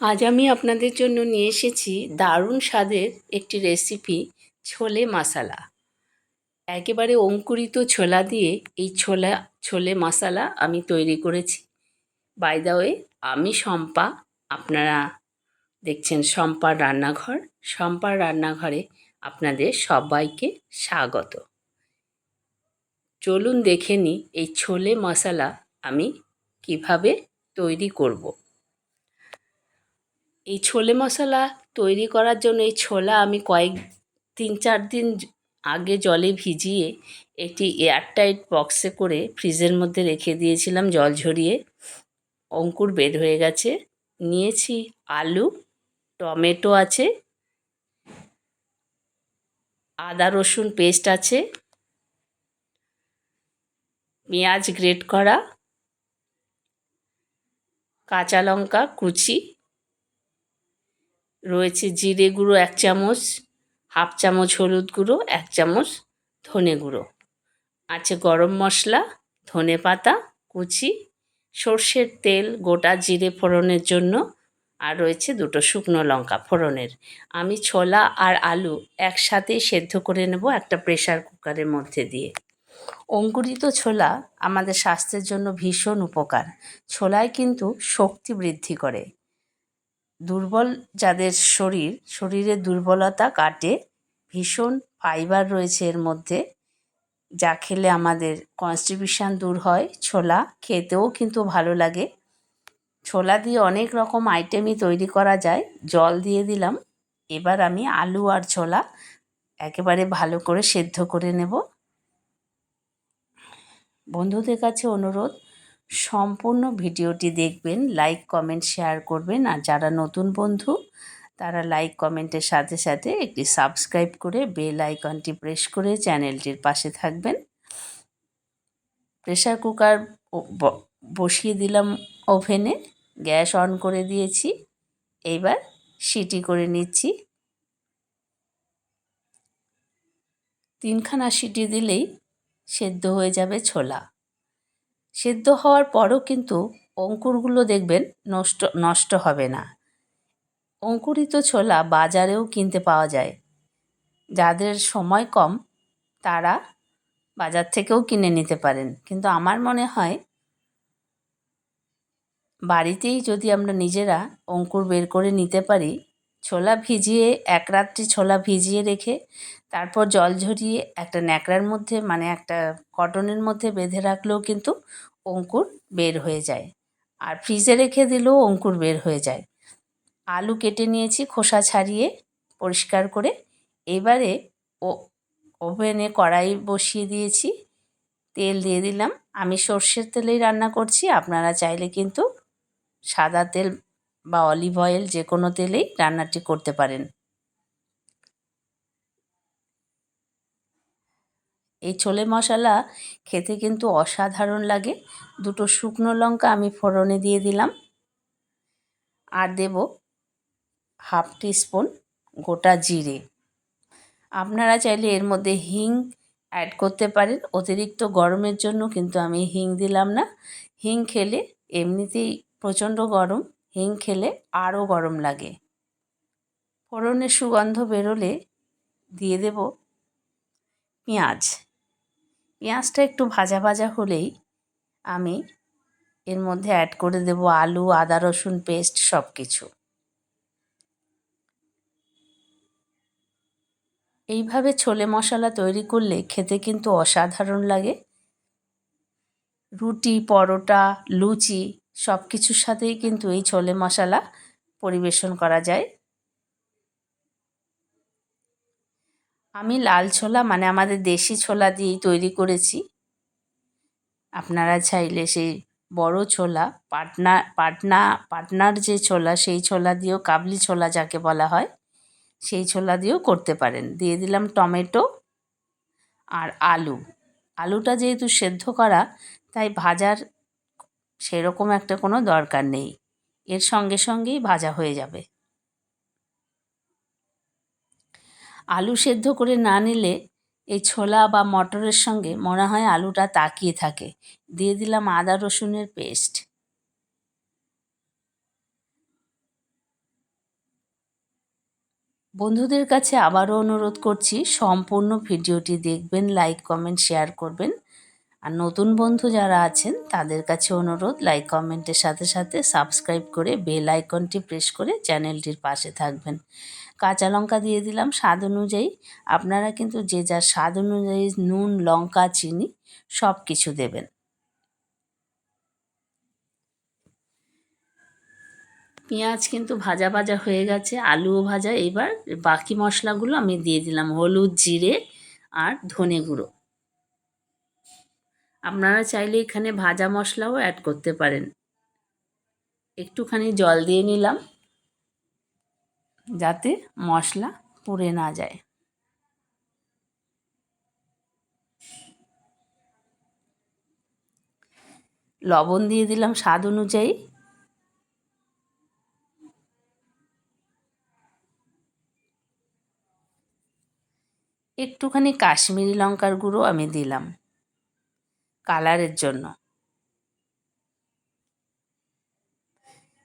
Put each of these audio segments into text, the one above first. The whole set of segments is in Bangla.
আজ আমি আপনাদের জন্য নিয়ে এসেছি দারুণ স্বাদের একটি রেসিপি ছোলে মশালা। একেবারে অঙ্কুরিত ছোলা দিয়ে এই ছোলা, ছোলে মশালা আমি তৈরি করেছি। বাই দ্য ওয়ে আমি শম্পা, আপনারা দেখছেন শম্পার রান্নাঘর। শম্পার রান্নাঘরে আপনাদের সবাইকে স্বাগত। চলুন দেখে নিই এই ছোলে মশালা আমি কীভাবে তৈরি করব। এই ছোলে মশলা তৈরি করার জন্য এই ছোলা আমি কয়েক তিন চার দিন আগে জলে ভিজিয়ে একটি এয়ারটাইট বক্সে করে ফ্রিজের মধ্যে রেখে দিয়েছিলাম, জল ঝরিয়ে। অঙ্কুর বের হয়ে গেছে। নিয়েছি আলু, টমেটো আছে, আদা রসুন পেস্ট আছে, পেঁয়াজ গ্রেট করা, কাঁচা লঙ্কা কুচি রয়েছে জিরে গুঁড়ো এক চামচ, হাফ চামচ হলুদ গুঁড়ো, এক চামচ ধনে গুঁড়ো। আছে গরম মশলা, ধনে পাতা, কুচি, সর্ষের তেল, গোটা জিরে ফোড়নের জন্য, আর রয়েছে দুটো শুকনো লঙ্কা ফোড়নের। আমি ছোলা আর আলু একসাথে সেদ্ধ করে নেব একটা প্রেশার কুকারের মধ্যে দিয়ে। অঙ্কুরিত ছোলা আমাদের স্বাস্থ্যের জন্য ভীষণ উপকার। ছোলায় কিন্তু শক্তি বৃদ্ধি করে। দুর্বল যাদের শরীর, শরীরে দুর্বলতা কাটে, ভীষণ ফাইবার রয়েছে এর মধ্যে, যা খেলে আমাদের কনস্টিপিউশান দূর হয়, ছোলা খেতেও কিন্তু ভালো লাগে। ছোলা দিয়ে অনেক রকম আইটেমই তৈরি করা যায়, জল দিয়ে দিলাম, এবার আমি আলু আর ছোলা একেবারে ভালো করে সেদ্ধ করে নেব। বন্ধুদের কাছে অনুরোধ সম্পূর্ণ ভিডিওটি দেখবেন লাইক কমেন্ট শেয়ার করবেন। আর যারা নতুন বন্ধু, তারা লাইক কমেন্টের সাথে সাথে একটি সাবস্ক্রাইব করে বেল আইকনটি প্রেস করে চ্যানেলটির পাশে থাকবেন। প্রেশার কুকার বসিয়ে দিলাম ওভেনে গ্যাস অন করে দিয়েছি। এইবার সিটি করে নিচ্ছি। তিনখানা সিটি দিলেই সেদ্ধ হয়ে যাবে ছোলা। সেদ্ধ হওয়ার পরও কিন্তু অঙ্কুরগুলো দেখবেন নষ্ট নষ্ট হবে না। অঙ্কুরিত ছোলা বাজারেও কিনতে পাওয়া যায়। যাদের সময় কম, তারা বাজার থেকেও কিনে নিতে পারেন। কিন্তু আমার মনে হয়, বাড়িতেই যদি আমরা নিজেরা অঙ্কুর বের করে নিতে পারি ছোলা ভিজিয়ে, এক রাত্রি ছোলা ভিজিয়ে রেখে, তারপর জল ঝরিয়ে একটা ন্যাকড়ার মধ্যে মানে একটা কটনের মধ্যে বেঁধে রাখলেও কিন্তু অঙ্কুর বের হয়ে যায়। আর ফ্রিজে রেখে দিলেও অঙ্কুর বের হয়ে যায়। আলু কেটে নিয়েছি, খোসা ছাড়িয়ে পরিষ্কার করে। এবারে ও, ওভেনে কড়াই বসিয়ে দিয়েছি, তেল দিয়ে দিলাম। আমি সর্ষের তেলেই রান্না করছি, আপনারা চাইলে কিন্তু সাদা তেল বা অলিভ অয়েল যে কোনো তেলেই রান্নাটি করতে পারেন। এই ছোলে মশলা খেতে কিন্তু অসাধারণ লাগে। দুটো শুকনো লঙ্কা আমি ফোড়নে দিয়ে দিলাম। আর দেব হাফ টিস্পুন গোটা জিরে। আপনারা চাইলে এর মধ্যে হিং অ্যাড করতে পারেন। অতিরিক্ত গরমের জন্য কিন্তু আমি হিং দিলাম না। হিং খেলে এমনিতেই প্রচণ্ড গরম। হিং খেলে আরও গরম লাগে। ফোড়নের সুগন্ধ বেরোলে দিয়ে দেব পেঁয়াজ। পেঁয়াজটা একটু ভাজা ভাজা হলেই আমি এর মধ্যে অ্যাড করে দেব আলু, আদা, রসুন পেস্ট সব কিছু এইভাবে ছোলে মশলা তৈরি করলে খেতে কিন্তু অসাধারণ লাগে। রুটি, পরোটা, লুচি সব কিছুর সাথেই কিন্তু এই ছোলে মশলা পরিবেশন করা যায়। আমি লাল ছোলা মানে আমাদের দেশি ছোলা দিয়েই তৈরি করেছি। আপনারা চাইলে সেই বড় ছোলা, পাটনা পাটনা, পাটনার যে ছোলা, সেই ছোলা দিয়েও কাবলি ছোলা যাকে বলা হয়, সেই ছোলা দিয়েও করতে পারেন। দিয়ে দিলাম টমেটো আর আলু। আলুটা যেহেতু সেদ্ধ করা, তাই ভাজার সেরকম একটা কোনো দরকার নেই। এর সঙ্গে সঙ্গেই ভাজা হয়ে যাবে। আলু সেদ্ধ করে না নিলে এই ছোলা বা মটরের সঙ্গে মনে হয় আলুটা তাকিয়ে থাকে। দিয়ে দিলাম আদা রসুনের পেস্ট। বন্ধুদের কাছে আবারও অনুরোধ করছি, সম্পূর্ণ ভিডিওটি দেখবেন, লাইক, কমেন্ট, শেয়ার করবেন। আর নতুন বন্ধু যারা আছেন, তাদের কাছে অনুরোধ লাইক কমেন্টের সাথে সাথে সাবস্ক্রাইব করে বেল আইকনটি প্রেস করে চ্যানেলটির পাশে থাকবেন। কাঁচা লঙ্কা দিয়ে দিলাম স্বাদ অনুযায়ী। আপনারা কিন্তু যে যার স্বাদ অনুযায়ী নুন, লঙ্কা, চিনি সব কিছু দেবেন। পেঁয়াজ কিন্তু ভাজা ভাজা হয়ে গেছে, আলুও ভাজা। এবার বাকি মশলাগুলো আমি দিয়ে দিলাম হলুদ, জিরে আর ধনে গুঁড়ো। আপনারা চাইলে এখানে ভাজা মশলাও অ্যাড করতে পারেন। একটুখানি জল দিয়ে নিলাম, যাতে মশলা পুড়ে না যায়। লবণ দিয়ে দিলাম স্বাদ অনুযায়ী। একটুখানি কাশ্মীরি লঙ্কার গুঁড়ো আমি দিলাম। কালারের জন্য।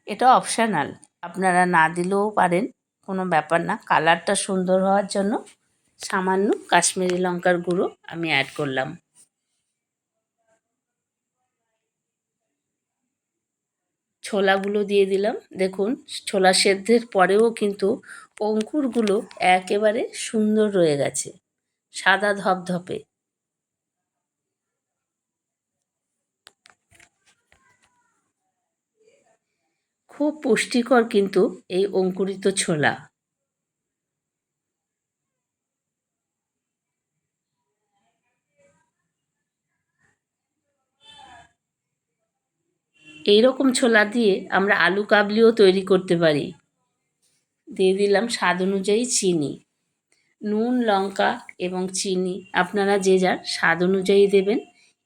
এটা অপশানাল আপনারা না দিলেও পারেন, কোনো ব্যাপার না। কালারটা সুন্দর হওয়ার জন্য সামান্য কাশ্মীরি লঙ্কার গুঁড়ো আমি অ্যাড করলাম। ছোলাগুলো দিয়ে দিলাম। দেখুন, ছোলা সেদ্ধের পরেও কিন্তু অঙ্কুরগুলো একেবারে সুন্দর রয়ে গেছে। সাদা ধপধপে। খুব পুষ্টিকর কিন্তু এই অঙ্কুরিত ছোলা। এই রকম ছোলা দিয়ে আমরা আলু কাবলিও তৈরি করতে পারি। দিয়ে দিলাম স্বাদ অনুযায়ী চিনি। নুন, লঙ্কা এবং চিনি আপনারা যে যার স্বাদ অনুযায়ী দেবেন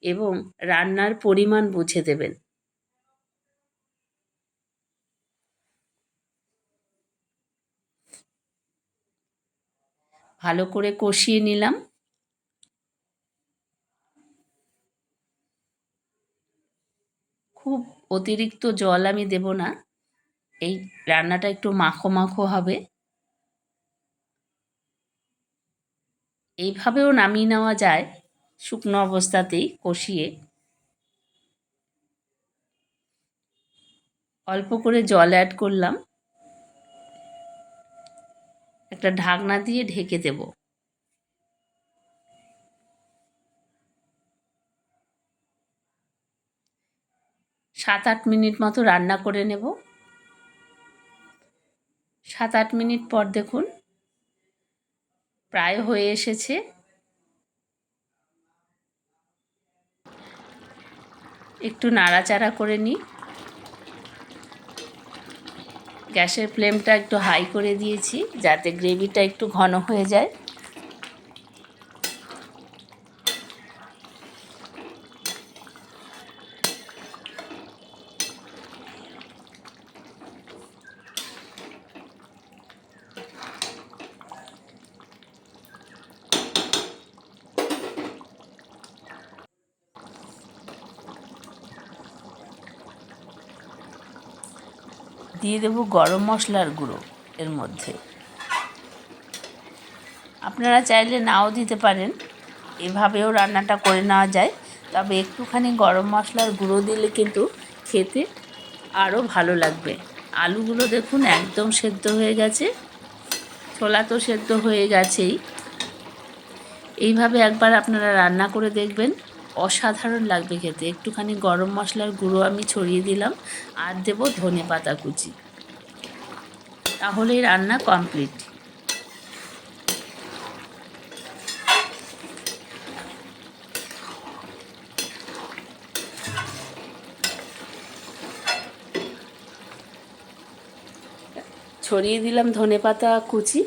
এবং রান্নার পরিমাণ বুঝে দেবেন। ভালো করে কষিয়ে নিলাম। খুব অতিরিক্ত জল আমি দেব না। এই রান্নাটা একটু মাখো মাখো হবে। এইভাবেও নামিয়ে নেওয়া যায় শুকনো অবস্থাতেই কষিয়ে। অল্প করে জল অ্যাড করলাম। একটা ঢাকনা দিয়ে ঢেকে দেব। সাত আট মিনিট মতো রান্না করে নেব। সাত আট মিনিট পর দেখুন, প্রায় হয়ে এসেছে। একটু নাড়াচাড়া করে নিই। গ্যাসের ফ্লেমটা একটু হাই করে দিয়েছি যাতে গ্রেভিটা একটু ঘন হয়ে যায়। দিয়ে দেবো গরম মশলার গুঁড়ো এর মধ্যে। আপনারা চাইলে নাও দিতে পারেন, এভাবেও রান্নাটা করে নেওয়া যায়। তবে একটুখানি গরম মশলার গুঁড়ো দিলে কিন্তু খেতে আরও ভালো লাগবে। আলুগুলো দেখুন একদম সেদ্ধ হয়ে গেছে, ছোলা তো সেদ্ধ হয়ে গেছেই। এইভাবে একবার আপনারা রান্না করে দেখবেন। অসাধারণ লাগবে খেতে। একটুখানি গরম মশলার গুঁড়ো আমি ছড়িয়ে দিলাম আর দেবো ধনে পাতা কুচি। তাহলেই রান্না কমপ্লিট। ছড়িয়ে দিলাম ধনে পাতা কুচি।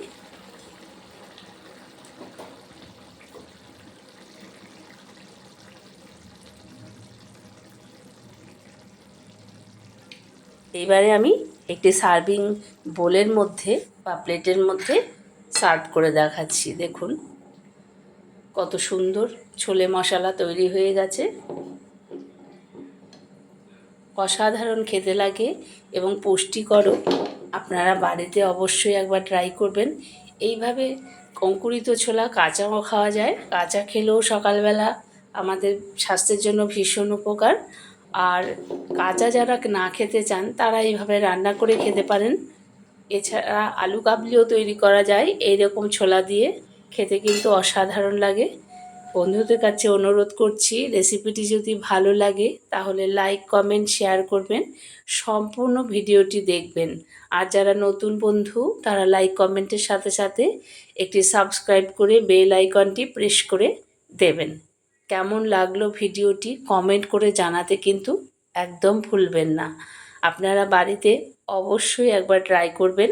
এবারে আমি একটি সার্ভিং বোলের মধ্যে বা প্লেটের মধ্যে সার্ভ করে দেখাচ্ছি, দেখুন। কত সুন্দর ছোলে মশলা তৈরি হয়ে গেছে। অসাধারণ খেতে লাগে এবং পুষ্টিকরও। আপনারা বাড়িতে অবশ্যই একবার ট্রাই করবেন। এইভাবে অঙ্কুরিত ছোলা কাঁচাও খাওয়া যায়। কাঁচা খেলেও সকালবেলা আমাদের স্বাস্থ্যের জন্য ভীষণ উপকার। আর কাঁচা যারা না খেতে চান, তারা এইভাবে রান্না করে খেতে পারেন। এছাড়া আলু কাবলিও তৈরি করা যায় এই রকম ছোলা দিয়ে। খেতে কিন্তু অসাধারণ লাগে। বন্ধুদের কাছে অনুরোধ করছি, রেসিপিটি যদি ভালো লাগে, তাহলে লাইক, কমেন্ট, শেয়ার করবেন। সম্পূর্ণ ভিডিওটি দেখবেন। আর যারা নতুন বন্ধু, তারা লাইক, কমেন্টের সাথে সাথে একটি সাবস্ক্রাইব করে বেল আইকনটি প্রেস করে দেবেন। কেমন লাগল ভিডিওটি কমেন্ট করে জানাতে কিন্তু একদম ভুলবেন না। আপনারা বাড়িতে অবশ্যই একবার ট্রাই করবেন।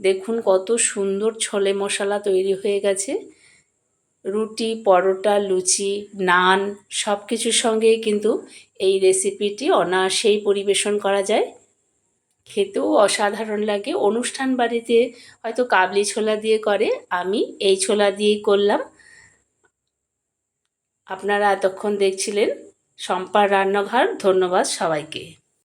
দেখুন কত সুন্দর ছোলে মশলা তৈরি হয়ে গেছে। রুটি, পরোটা, লুচি, নান সব কিছুর সঙ্গেই কিন্তু এই রেসিপিটি অনায়াসেই পরিবেশন করা যায়। খেতেও অসাধারণ লাগে। অনুষ্ঠান বাড়িতে হয়তো কাবলি ছোলা দিয়ে করে, আমি এই ছোলা দিয়েই করলাম। আপনারা এতক্ষণ দেখছিলেন শম্পার রান্নাঘর ধন্যবাদ সবাইকে।